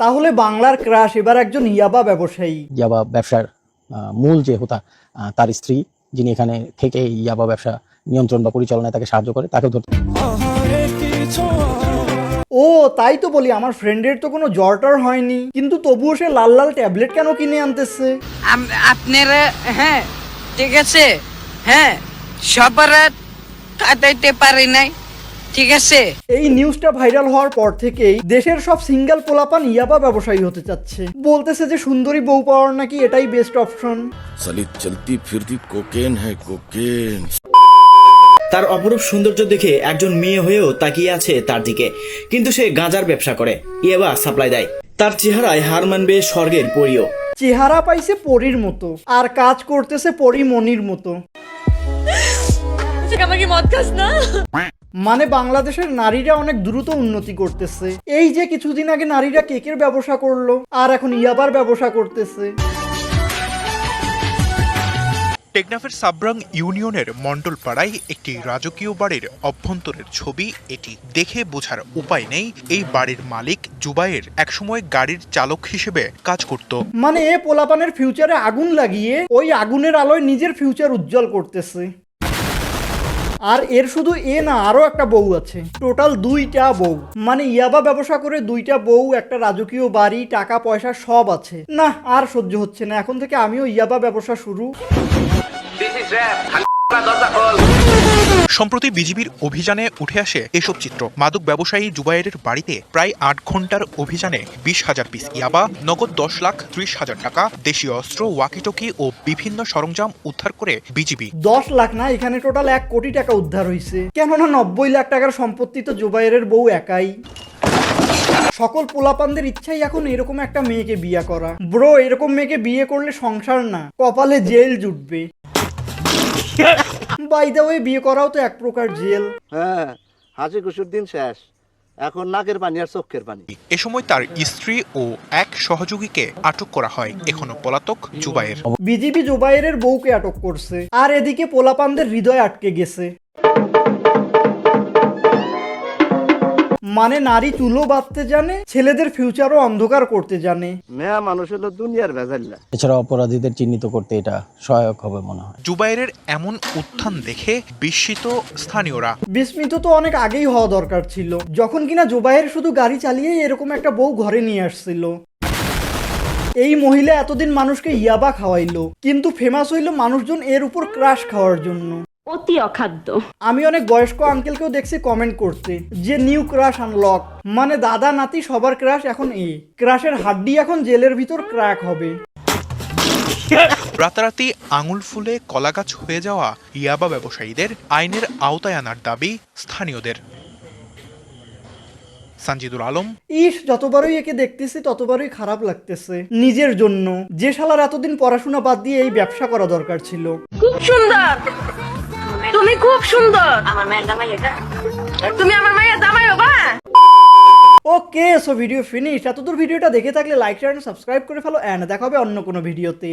তাহলে বাংলার ক্রাশ এবার একজন ইয়াবা ব্যবসায়ী। ইয়াবা ব্যবসার মূল যে হোতা তার স্ত্রী যিনি এখানে থেকে ইয়াবা ব্যবসা নিয়ন্ত্রণ বা পরিচালনায় তাকে সাহায্য করে তাকেও ধরতে ও তাই তো বলি আমার ফ্রেন্ডের তো কোনো জ্বর টর হয়নি। কিন্তু তবুও সে লাল লাল ট্যাবলেট কেন কিনে আনতেছে? আপনারা হ্যাঁ ঠিক আছে হ্যাঁ সবার কাটাইতে পারি নাই। ঠিক আছে। এই নিউজটা ভাইরাল হওয়ার পর থেকেই দেশের সব সিঙ্গেল পোলাপান ইয়াবা ব্যবসায়ী হতে চাচ্ছে। বলতেছে যে সুন্দরী বউ পাওয়ার নাকি এটাই বেস্ট অপশন সালি চলতি ফিরতি কোকেন হ্যায় কোকেন তার অপরূপ সৌন্দর্য দেখে একজন মেয়ে হয়েও তাকিয়ে আছে তার দিকে। কিন্তু সে গাঁজার ব্যবসা করে ইয়াবা সাপ্লাই দেয়। তার চেহারায় হার মানবে স্বর্গের পরিও। চেহারা পাইছে পরীর মতো আর কাজ করতেছে পরী মনির মতো। আমার কি মদ খাস না? মানে বাংলাদেশের নারীরা অনেক দ্রুত উন্নতি করতেছে। এই যে কিছুদিন আগে নারীরা কেকের ব্যবসা করল আর এখন ইয়াবার ব্যবসা করতেছে। টেকনাফের সাবরাং ইউনিয়নের মণ্ডলপাড়ায় একটি রাজকীয় বাড়ির অভ্যন্তরের ছবি এটি দেখে বোঝার উপায় নেই এই বাড়ির মালিক জুবাইয়ের একসময় গাড়ির চালক হিসেবে কাজ করত। মানে এ পোলাপানের ফিউচারে আগুন লাগিয়ে ওই আগুনের আলোয় নিজের ফিউচার উজ্জ্বল করতেছে। আর এর শুধু এ না আরও একটা বউ আছে। টোটাল দুইটা বউ। মানে ইয়াবা ব্যবসা করে দুইটা বউ, একটা রাজকীয় বাড়ি, টাকা, পয়সা, সব আছে। না, আর সহ্য হচ্ছে না। এখন থেকে আমিও ইয়াবা ব্যবসা শুরু। সম্প্রতি বিজিবির অভিযানে উঠে আসে এসব চিত্র। মাদক ব্যবসায়ী জুবাইরের বাড়িতে প্রায় আট ঘণ্টার অভিযানে বিশ হাজার পিস ইয়াবা, নগদ দশ লাখ ত্রিশ হাজার টাকা, দেশীয় অস্ত্র, ওয়াকিটকি ও বিভিন্ন সরঞ্জাম উদ্ধার করে বিজিবি। দশ লাখ না, এখানে টোটাল এক কোটি টাকা উদ্ধার হয়েছে কেননা নব্বই লাখ টাকার সম্পত্তি তো জুবাইরের বউ একাই। সকল পোলাপানদের ইচ্ছাই এখন এরকম একটা মেয়েকে বিয়ে করা। ব্রো, এরকম মেয়েকে বিয়ে করলে সংসার না, কপালে জেল জুটবে। বাই দা ওয়ে বিয়ে করাও তো এক প্রকার জেল। হ্যাঁ হাসি খুশির দিন শেষ। এখন নাকের পানি আর চোখের পানি। এ সময় তার স্ত্রী ও এক সহযোগীকে আটক করা হয় এখনও পলাতক জুবাইর। বিজিবি জুবাইরের বউকে আটক করছে আর এদিকে পোলাপানদের হৃদয় আটকে গেছে। মানে নারী চুলো বাঁধতে জানে ছেলেদের ফিউচারও অন্ধকার করতে জানে। মেয়া মানুষ হলো দুনিয়ার ভেজাল্লা এছাড়া অপরাধীদের চিহ্নিত করতে এটা সহায়ক হবে মনে হয়। জুবাইরের এমন উত্থান দেখে বিস্মিত স্থানীয়রা। বিস্মিত তো অনেক আগেই হওয়া দরকার ছিল। যখন কিনা জুবাইর শুধু গাড়ি চালিয়েই এরকম একটা বউ ঘরে নিয়ে আসছিল। এই মহিলা এতদিন মানুষকে ইয়াবা খাওয়াইলো কিন্তু ফেমাস হইল মানুষজন এর উপর ক্রাশ খাওয়ার জন্য। অতি অখাদ্য। আমি অনেক বয়স্ক আঙ্কেলকেও দেখছি কমেন্ট করতে যে নিউ ক্রাশ আনলক মানে দাদা নাতি সবার ক্রাশ এখন এ। ক্রাশের হাড্ডি এখন জেলের ভিতর ক্র্যাক হবে। রাতারাতি আঙুল ফুলে কলাগাছ হয়ে যাওয়া ইয়াবা ব্যবসায়ীদের আইনের আওতায় আনার দাবি স্থানীয়দের। সঞ্জিদুল আলম। ইস যতবারই একে দেখতেছি ততবারই খারাপ লাগতেছে। নিজের জন্য। যে শালার এতদিন পড়াশোনা বাদ দিয়ে এই ব্যবসা করা দরকার ছিল। খুব সুন্দর! তুমি খুব সুন্দর। আমার মায়ের জামাই এটা। তুমি আমার মায়ের জামাই বাবা। ওকে সো ভিডিও ফিনিশ এতদূর ভিডিওটা দেখে থাকলে লাইক শেয়ার সাবস্ক্রাইব করে ফেলো অ্যান্ড দেখা হবে অন্য কোনো ভিডিওতে